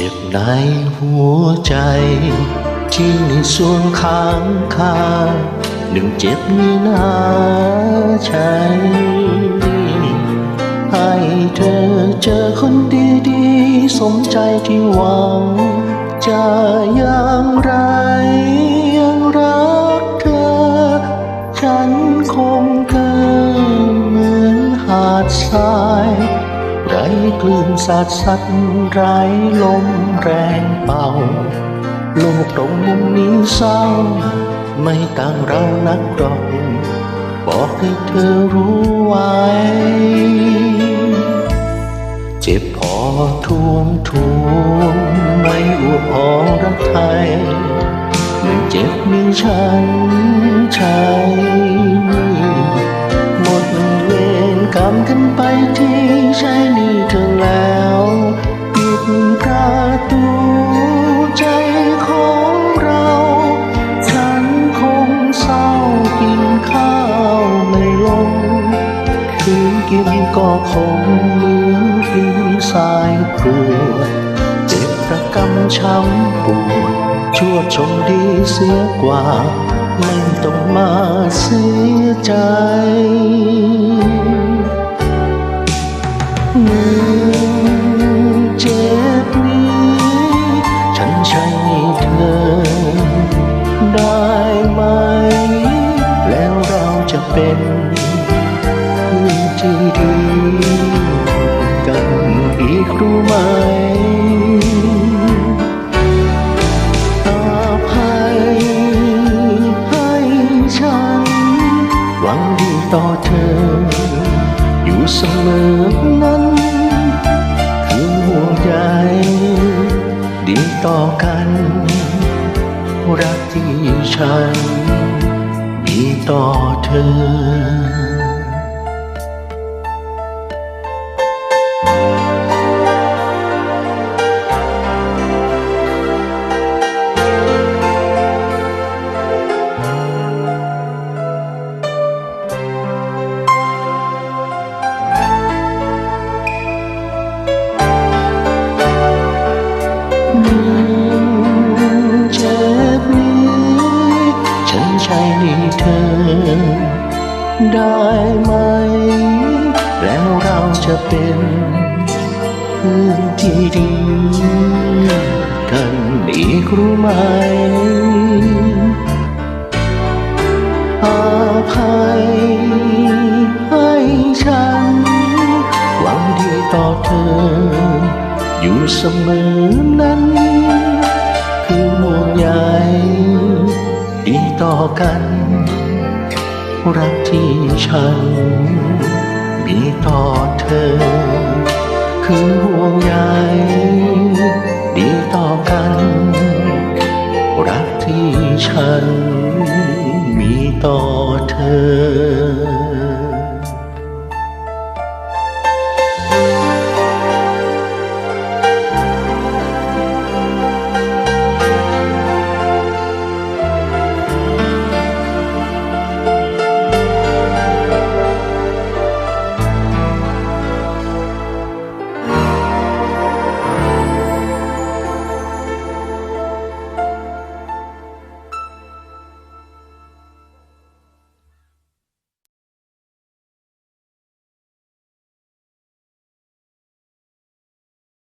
จ็บในหัวใจที่ในส่วนข้างคาหนึ่งเจ็บนี่นาใจให้เธอเจอคนดีๆ สมใจที่หวัง จะอย่างไรยังรักเธอ ฉันคงเกินเหมือนหาดทราย คลื่นสาดสัดไรลมแรงเป่า โลกตรงมุมนี้เศร้า ไม่ต่างเรานักดอกบอกให้เธอรู้ไว้ เจ็บพอท่วมท่วมไม่อวดพอรักไทยหนึ่งเจ็บมีฉันใช่ คงเหมือนกินสายปวดเจ็บประกำช้ำปวดชั่วชมดีเสียกว่า ไม่ต้องมาเสียใจ รู้ไหมอภัยให้ฉัน หวังดีต่อเธอ อยู่เสมอนั้น คือห่วงใยดีต่อกัน รักที่ฉันมีต่อเธอ ได้ไหม แล้วเราจะเป็นเพื่อนที่ดีกันอีกรู้ไหมอาภัยให้ฉัน หวังดีต่อเธอ อยู่เสมอนั้น คือห่วงใยดีต่อกัน รักที่ฉัน มีต่อเธอ คือห่วงใยดีต่อกัน รักที่ฉัน มีต่อเธอ